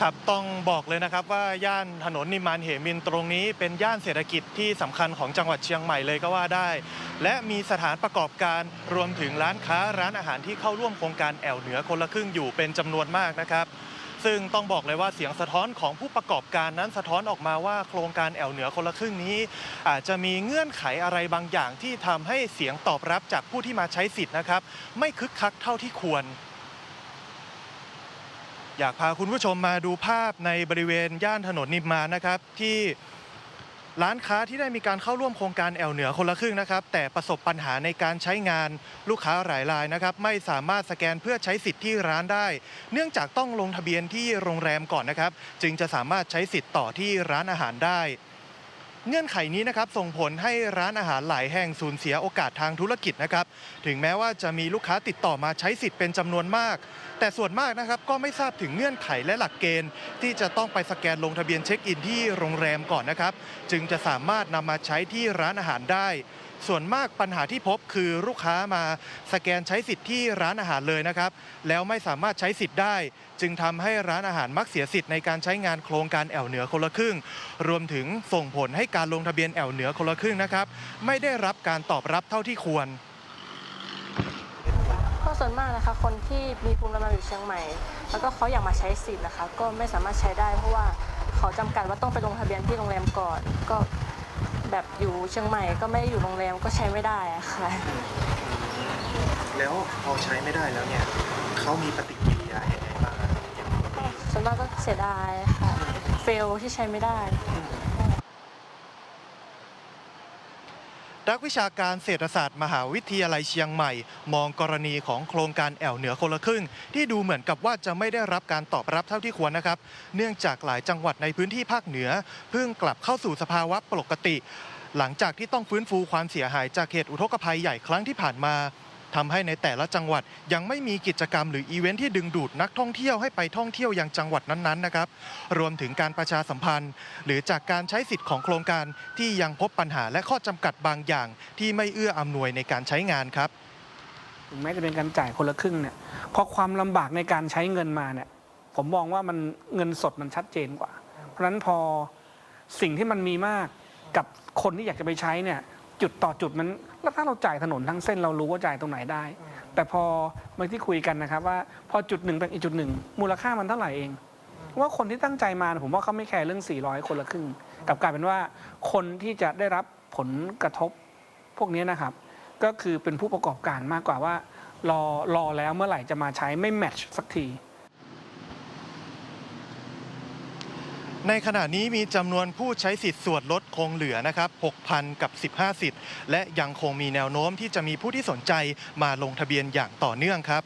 ครับต้องบอกเลยนะครับว่าย่านถนนนิมานเหมินตรงนี้เป็นย่านเศรษฐกิจที่สำคัญของจังหวัดเชียงใหม่เลยก็ว่าได้ และมีสถานประกอบการรวมถึงร้านค้าร้านอาหารที่เข้าร่วมโครงการแอวเหนือคนละครึ่งอยู่เป็นจำนวนมากนะครับซึ่งต้องบอกเลยว่าเสียงสะท้อนของผู้ประกอบการนั้นสะท้อนออกมาว่าโครงการแอวเหนือคนละครึ่งนี้ อาจจะมีเงื่อนไขอะไรบางอย่างที่ทำให้เสียงตอบรับจากผู้ที่มาใช้สิทธิ์นะครับ ไม่คึกคักเท่าที่ควร อยากพาคุณผู้ชมมาดูภาพในบริเวณย่านถนนนิมมานนะครับ ที่ร้านค้าที่ได้มีการเข้าร่วมโครงการแอวเหนือคนละครึ่งนะครับ แต่ประสบปัญหาในการใช้งานลูกค้าหลายรายนะครับ ไม่สามารถสแกนเพื่อใช้สิทธิ์ที่ร้านได้ เนื่องจากต้องลงทะเบียนที่โรงแรมก่อนนะครับ จึงจะสามารถใช้สิทธิ์ต่อที่ร้านอาหารได้ เงื่อนไขนี้นะครับส่งผลให้ร้านอาหารหลายแห่งสูญเสียโอกาสทางธุรกิจนะครับ ถึงแม้ว่าจะมีลูกค้าติดต่อมาใช้สิทธิ์เป็นจำนวนมาก แต่ส่วนมากนะครับก็ไม่ทราบถึงเงื่อนไขและหลักเกณฑ์ ที่จะต้องไปสแกนลงทะเบียนเช็คอินที่โรงแรมก่อนนะครับ จึงจะสามารถนำมาใช้ที่ร้านอาหารได้ ส่วนมากปัญหาที่พบคือลูกค้ามาสแกนใช้สิทธิ์ที่ร้านอาหารเลยนะครับ แล้วไม่สามารถใช้สิทธิ์ได้ จึงทำให้ร้านอาหารมักเสียสิทธิ์ในการใช้งานโครงการแอวเหนือคนละครึ่ง รวมถึงส่งผลให้การลงทะเบียนแอวเหนือคนละครึ่งนะครับ ไม่ได้รับการตอบรับเท่าที่ควรก็ส่วนมากนะคะคนที่มีภูมิลำเนาอยู่เชียงใหม่ แล้วก็เขาอยากมาใช้สิทธิ์นะคะ ก็ไม่สามารถใช้ได้เพราะว่าเขาจำกัดว่าต้องไปลงทะเบียนที่โรงแรมก่อนก็ แบบอยู่เชียงใหม่ก็ไม่ได้อยู่โรงแรมก็ใช้ไม่ได้อะค่ะ แล้วพอใช้ไม่ได้แล้วเนี่ยเขามีปฏิกิริยาอย่างไรบ้างส่วนมากก็เสียดายค่ะ เฟลที่ใช้ไม่ได้ นักวิชาการเศรษฐศาสตร์มหาวิทยาลัยเชียงใหม่ มองกรณีของโครงการแอวเหนือคนละครึ่ง ที่ดูเหมือนกับว่าจะไม่ได้รับการตอบรับเท่าที่ควรนะครับ เนื่องจากหลายจังหวัดในพื้นที่ภาคเหนือ เพิ่งกลับเข้าสู่สภาวะปกติ หลังจากที่ต้องฟื้นฟูความเสียหายจากเหตุอุทกภัยใหญ่ครั้งที่ผ่านมา ทำให้ในแต่ละจังหวัดยังไม่มีกิจกรรมหรืออีเวนท์ที่ดึงดูดนักท่องเที่ยวให้ไปท่องเที่ยวยังจังหวัดนั้นๆนะครับ รวมถึงการประชาสัมพันธ์ หรือจากการใช้สิทธิ์ของโครงการที่ยังพบปัญหาและข้อจำกัดบางอย่าง ที่ไม่เอื้ออำนวยในการใช้งานครับถึงแม้จะเป็นการจ่ายคนละครึ่งเนี่ยพอความลำบากในการใช้เงินมาเนี่ยผมมองว่ามันเงินสดมันชัดเจนกว่า เพราะฉะนั้นพอสิ่งที่มันมีมากกับคนที่อยากจะไปใช้เนี่ย จุดต่อจุดมันแล้วถ้าเราจ่ายถนนทั้งเส้นเรารู้ว่าจ่ายตรงไหนได้ แต่พอเมื่อที่คุยกันนะครับว่าพอจุดหนึ่งเป็นอีกจุดหนึ่งมูลค่ามันเท่าไหร่เอง ว่าคนที่ตั้งใจมาผมว่าเขาไม่แคร์เรื่อง 400 คนละครึ่งกับกลายเป็นว่าคนที่จะได้รับผลกระทบพวกนี้นะครับ ก็คือเป็นผู้ประกอบการมากกว่าว่ารอรอแล้วเมื่อไหร่จะมาใช้ไม่แมทช์สักที ในขณะนี้มีจำนวนผู้ใช้สิทธิ์ส่วนลดคงเหลือนะครับ 6,000 กับ 15 สิทธิ์ และยังคงมีแนวโน้มที่จะมีผู้ที่สนใจมาลงทะเบียนอย่างต่อเนื่องครับ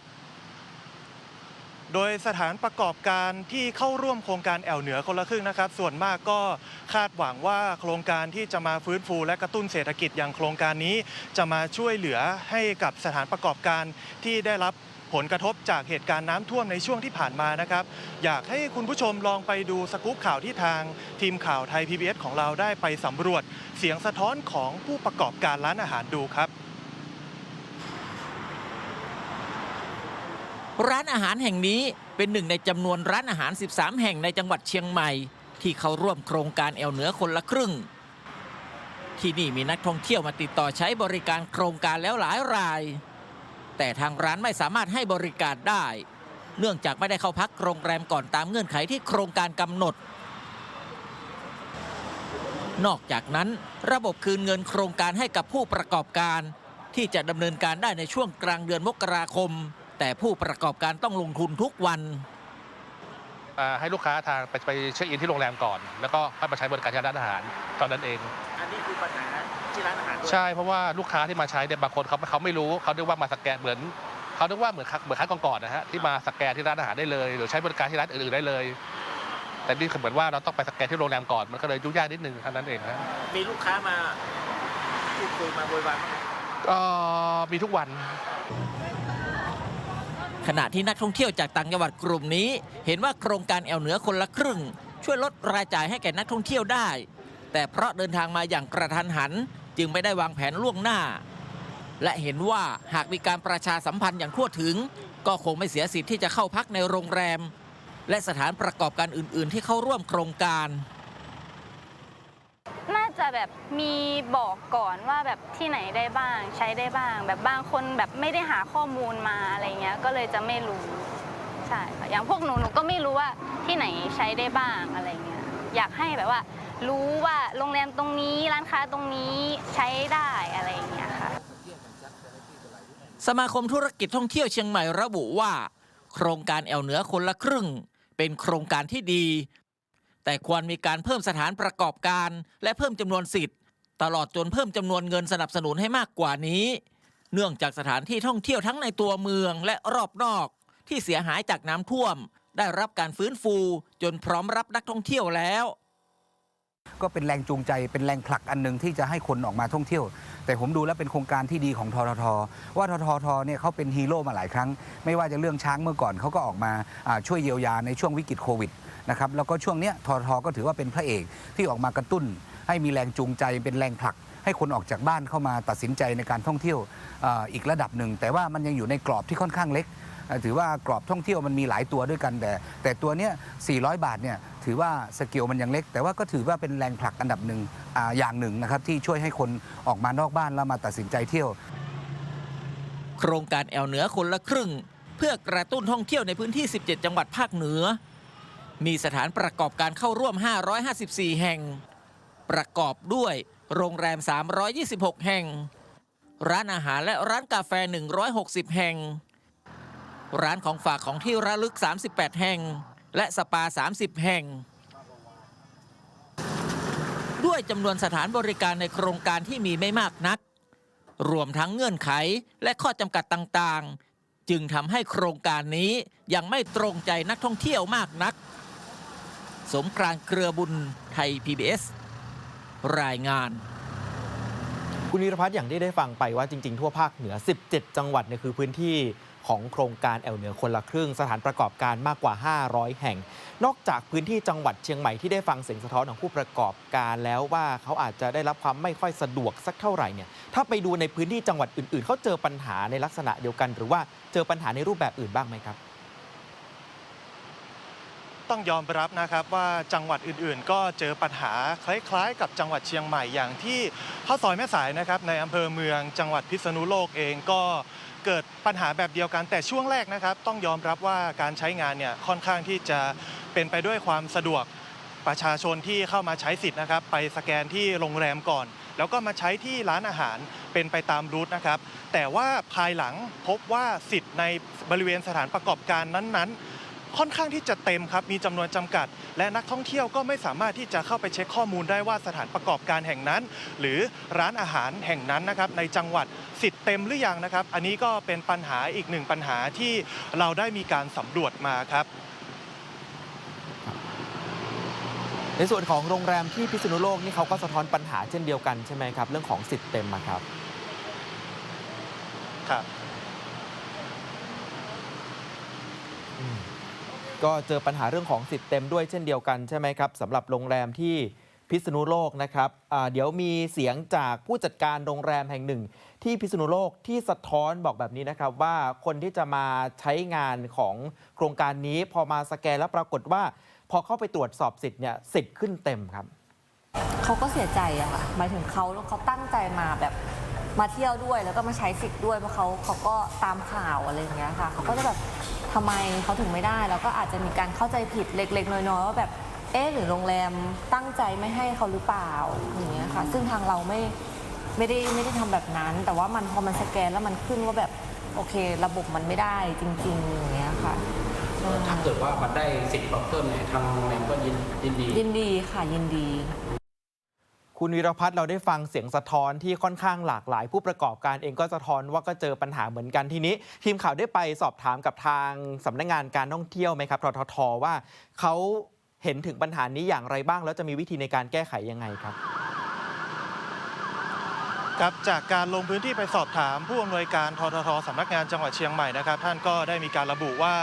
โดยสถานประกอบการที่เข้าร่วมโครงการแอวเหนือคนละครึ่งนะครับ ส่วนมากก็คาดหวังว่าโครงการที่จะมาฟื้นฟูและกระตุ้นเศรษฐกิจอย่างโครงการนี้ จะมาช่วยเหลือให้กับสถานประกอบการที่ได้รับ ผลกระทบจากเหตุการณ์น้ำท่วมในช่วงที่ผ่านมานะครับ อยากให้คุณผู้ชมลองไปดูสกู๊ปข่าวที่ทางทีมข่าวไทย PBS ของเราได้ไปสำรวจ เสียงสะท้อนของผู้ประกอบการร้านอาหารดูครับ ร้านอาหารแห่งนี้เป็นหนึ่งในจำนวนร้านอาหาร 13 แห่งในจังหวัดเชียงใหม่ ที่เขาร่วมโครงการแอวเหนือคนละครึ่ง ที่นี่มีนักท่องเที่ยวมาติดต่อใช้บริการโครงการแล้วหลายราย แต่ทางร้านไม่สามารถให้บริการได้ เนื่องจากไม่ได้เข้าพักโรงแรมก่อนตามเงื่อนไขที่โครงการกำหนด นอกจากนั้น ระบบคืนเงินโครงการให้กับผู้ประกอบการ ที่จะดำเนินการได้ในช่วงกลางเดือนมกราคม แต่ผู้ประกอบการต้องลงทุนทุกวันอ่าให้ลูกค้าทางไปไปเช็คอินที่โรงแรมก่อน แล้วก็ค่อยมาใช้บริการที่ร้านอาหารตอนนั้นเอง อันนี้คือปัญหา ที่ร้านอาหารใช่เพราะว่าลูกค้าที่มาใช้เนี่ยบางคนเขาเขาไม่รู้เขาคิดว่ามาสแกนเหมือนเขาคิดว่าเหมือนครั้งเหมือนครั้งก่อนๆนะฮะที่มาสแกนที่ร้านอาหารได้เลย หรือใช้บริการที่ร้านอื่นๆได้เลย แต่นี่คือเหมือนว่าเราต้องไปสแกนที่โรงแรมก่อนมันก็เลยยุ่งยากนิดนึงเท่านั้นเองฮะมีลูกค้ามาพูดคุยมาโวยวายก็มีทุกวัน ขณะที่นักท่องเที่ยวจากต่างจังหวัดกลุ่มนี้ เห็นว่าโครงการแอวเหนือคนละครึ่ง ช่วยลดรายจ่ายให้แก่นักท่องเที่ยวได้ แต่เพราะเดินทางมาอย่างกระทันหัน จึงไม่ได้วางแผนล่วงหน้า และเห็นว่าหากมีการประชาสัมพันธ์อย่างทั่วถึง ก็คงไม่เสียสิทธิ์ที่จะเข้าพักในโรงแรม และสถานประกอบการอื่น ๆ ที่เข้าร่วมโครงการ น่าจะแบบมีบอกก่อนว่าแบบที่ไหนได้บ้างใช้ได้บ้าง แบบบางคนแบบไม่ได้หาข้อมูลมาอะไรเงี้ยก็เลยจะไม่รู้ใช่ค่ะอย่างพวกหนูหนูก็ไม่รู้ว่าที่ไหนใช้ได้บ้างอะไรเงี้ยอยากให้แบบว่า รู้ว่าโรงแรมตรงนี้ร้านค้าตรงนี้ใช้ได้อะไรเงี้ยค่ะ สมาคมธุรกิจท่องเที่ยวเชียงใหม่ระบุว่า โครงการแอวเหนือคนละครึ่ง เป็นโครงการที่ดี แต่ควรมีการเพิ่มสถานประกอบการ และเพิ่มจำนวนสิทธิ์ ตลอดจนเพิ่มจำนวนเงินสนับสนุนให้มากกว่านี้ เนื่องจากสถานที่ท่องเที่ยวทั้งในตัวเมืองและรอบนอก ที่เสียหายจากน้ำท่วม ได้รับการฟื้นฟูจนพร้อมรับนักท่องเที่ยวแล้ว ก็เป็นแรงจูงใจเป็นแรงผลักอันหนึ่งที่จะให้คนออกมาท่องเที่ยว แต่ผมดูแล้วเป็นโครงการที่ดีของททท ว่าทททเนี่ยเขาเป็นฮีโร่มาหลายครั้ง ไม่ว่าจะเรื่องช้างเมื่อก่อนเขาก็ออกมาช่วยเยียวยาในช่วงวิกฤตโควิดนะครับแล้วก็ช่วงเนี้ยทททก็ถือว่าเป็นพระเอกที่ออกมากระตุ้น ให้มีแรงจูงใจเป็นแรงผลักให้คนออกจากบ้านเข้ามาตัดสินใจในการท่องเที่ยวออีกระดับหนึ่ง แต่ว่ามันยังอยู่ในกรอบที่ค่อนข้างเล็ก ถือว่ากรอบท่องเที่ยวมันมีหลายตัวด้วยกันแต่ แต่ตัวเนี้ย 400 บาทเนี่ยถือว่าสเกลมันยังเล็ก แต่ว่าก็ถือว่าเป็นแรงผลักอันดับหนึ่งอาอย่างหนึ่งนะครับที่ช่วยให้คนออกมานอกบ้านแล้วมาตัดสินใจเที่ยว โครงการแอวเหนือคนละครึ่ง เพื่อกระตุ้นท่องเที่ยวในพื้นที่ 17 จังหวัดภาคเหนือ มีสถานประกอบการเข้าร่วม 554 แห่ง ประกอบด้วยโรงแรม 326 แห่ง ร้านอาหารและร้านกาแฟ 160 แห่ง ร้านของฝากของที่ระลึก 38 แห่ง และสปา 30 แห่ง ด้วยจำนวนสถานบริการในโครงการที่มีไม่มากนัก รวมทั้งเงื่อนไขและข้อจำกัดต่างๆ จึงทำให้โครงการนี้ยังไม่ตรงใจนักท่องเที่ยวมากนัก สมกรานเครือบุญไทย PBS รายงานคุณวิรพัฒน์อย่างที่ได้ฟังไปว่าจริง ๆ ทั่วภาคเหนือ 17 จังหวัดเนี่ยคือพื้นที่ ของโครงการแอลเหนือคนละครึ่ง สถานประกอบการมากกว่า 500 แห่ง นอกจากพื้นที่จังหวัดเชียงใหม่ที่ได้ฟังเสียงสะท้อนของผู้ประกอบการแล้วว่าเขาอาจจะได้รับความไม่ค่อยสะดวกสักเท่าไหร่เนี่ยถ้าไปดูในพื้นที่จังหวัดอื่น ๆเขาเจอปัญหาในลักษณะเดียวกัน หรือว่าเจอปัญหาในรูปแบบอื่นบ้างไหมครับต้องยอมรับนะครับว่าจังหวัดอื่นๆ ก็เจอปัญหาคล้ายๆ กับจังหวัดเชียงใหม่อย่างที่ข้าวซอยแม่สายนะครับในอำเภอเมืองจังหวัดพิษณุโลกเองก็ เกิดปัญหาแบบเดียวกันแต่ช่วงแรกนะครับ ต้องยอมรับว่าการใช้งานเนี่ยค่อนข้างที่จะเป็นไปด้วยความสะดวกประชาชนที่เข้ามาใช้สิทธิ์นะครับ ไปสแกนที่โรงแรมก่อน แล้วก็มาใช้ที่ร้านอาหารเป็นไปตามรูทนะครับ แต่ว่าภายหลังพบว่าสิทธิ์ในบริเวณสถานประกอบการนั้นๆ ค่อนข้างที่จะเต็มครับ มีจำนวนจำกัด และนักท่องเที่ยวก็ไม่สามารถที่จะเข้าไปเช็คข้อมูลได้ว่าสถานประกอบการแห่งนั้น หรือร้านอาหารแห่งนั้นนะครับในจังหวัดสิทธิ์เต็มหรือยังนะครับ อันนี้ก็เป็นปัญหาอีกหนึ่งปัญหาที่เราได้มีการสำรวจมาครับในส่วนของโรงแรมที่พิษณุโลกนี่เขาก็สะท้อนปัญหาเช่นเดียวกันใช่ไหมครับ เรื่องของสิทธิ์เต็มอะครับ ครับ ก็เจอปัญหาเรื่องของสิทธิ์เต็มด้วยเช่นเดียวกันใช่ไหมครับสำหรับโรงแรมที่พิษณุโลกนะครับเดี๋ยวมีเสียงจากผู้จัดการโรงแรมแห่งหนึ่ง ที่พิษณุโลกที่สะท้อนบอกแบบนี้นะครับว่าคนที่จะมาใช้งานของโครงการนี้พอมาสแกนแล้วปรากฏว่า พอเข้าไปตรวจสอบสิทธิ์เนี่ยสิทธิ์ขึ้นเต็มครับเขาก็เสียใจอะค่ะหมายถึงเขาเขาตั้งใจมาแบบมาเที่ยวด้วยแล้วก็มาใช้สิทธิ์ด้วยเพราะเขาเขาก็ตามข่าวอะไรอย่างเงี้ยค่ะเขาก็จะแบบ ทำไมเขาถึงไม่ได้ แล้วก็อาจจะมีการเข้าใจผิดเล็ก ๆ น้อยๆว่าแบบเอ๊ะหรือโรงแรมตั้งใจไม่ให้เขาหรือเปล่าอย่างเงี้ยค่ะ ซึ่งทางเราไม่ไม่ได้ไม่ได้ทำแบบนั้น แต่ว่ามันพอมันสแกนแล้วมันขึ้นว่าแบบโอเค ระบบมันไม่ได้จริงๆอย่างเงี้ยค่ะถ้าเกิดว่ามันได้สิทธิ์เพิ่มเนี่ยทางโรงแรมก็ยินยินดียินดีค่ะยินดี คุณวีรพัฒน์เราได้ฟังเสียงสะท้อนที่ค่อนข้างหลากหลาย ผู้ประกอบการเองก็สะท้อนว่าก็เจอปัญหาเหมือนกันทีนี้ ทีมข่าวได้ไปสอบถามกับทางสำนักงานการท่องเที่ยวไหมครับทททว่าเขาเห็นถึงปัญหานี้อย่างไรบ้าง แล้วจะมีวิธีในการแก้ไขยังไงครับ ครับจากการลงพื้นที่ไปสอบถามผู้อำนวยการทททสำนักงานจังหวัดเชียงใหม่นะครับ ท่านก็ได้มีการระบุว่า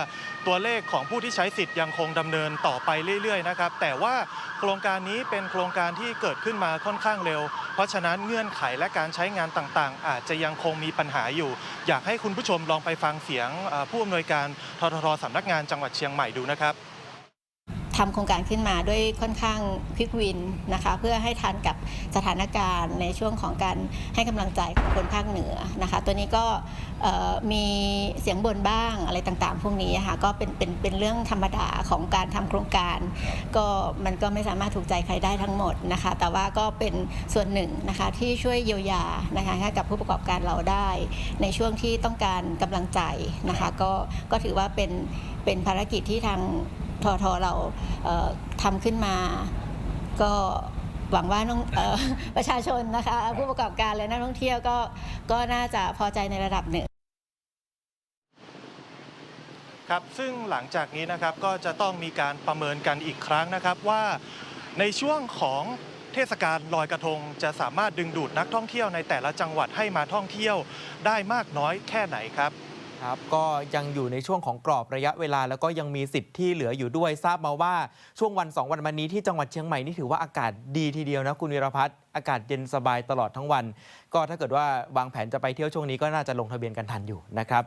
ตัวเลขของผู้ที่ใช้สิทธิ์ยังคงดำเนินต่อไปเรื่อยๆนะครับแต่ว่าโครงการนี้เป็นโครงการที่เกิดขึ้นมาค่อนข้างเร็ว เพราะฉะนั้นเงื่อนไขและการใช้งานต่างๆ อาจจะยังคงมีปัญหาอยู่ อยากให้คุณผู้ชมลองไปฟังเสียงผู้อำนวยการทททสำนักงานจังหวัดเชียงใหม่ดูนะครับ ทำโครงการขึ้นมาด้วยค่อนข้างควิกวินนะคะเพื่อให้ทันกับสถานการณ์ในช่วงของการให้กำลังใจของคนภาคเหนือนะคะตัวนี้ก็มีเสียงบ่นบ้างอะไรต่างๆ พวกนี้ค่ะก็เป็นเป็นเป็นเรื่องธรรมดาของการทำโครงการ ก็มันก็ไม่สามารถถูกใจใครได้ทั้งหมดนะคะแต่ว่าก็เป็นส่วนหนึ่งนะคะที่ช่วยเยียวยานะคะให้กับผู้ประกอบการเราได้ ในช่วงที่ต้องการกำลังใจนะคะก็ก็ถือว่าเป็นเป็นภารกิจที่ทาง ทอทอเราเอ่อทำขึ้นมา ก็หวังว่าน้องออประชาชนนะคะ ผู้ประกอบการและนักท่องเที่ยวก็ก็น่าจะพอใจในระดับหนึ่งครับซึ่งหลังจากนี้นะครับก็จะต้องมีการประเมินกันอีกครั้งนะครับว่าในช่วงของเทศกาลลอยกระทง จะสามารถดึงดูดนักท่องเที่ยวในแต่ละจังหวัดให้มาท่องเที่ยวได้มากน้อยแค่ไหนครับ ครับก็ยังอยู่ในช่วงของกรอบระยะเวลา แล้วก็ยังมีสิทธิ์ที่เหลืออยู่ด้วยทราบมาว่าช่วงวัน 2 วันมานี้ที่จังหวัดเชียงใหม่นี่ถือว่าอากาศดีทีเดียวนะคุณวิรพัฒน์อากาศเย็นสบายตลอดทั้งวัน ก็ถ้าเกิดว่าวางแผนจะไปเที่ยวช่วงนี้ก็น่าจะลงทะเบียนกันทันอยู่นะครับ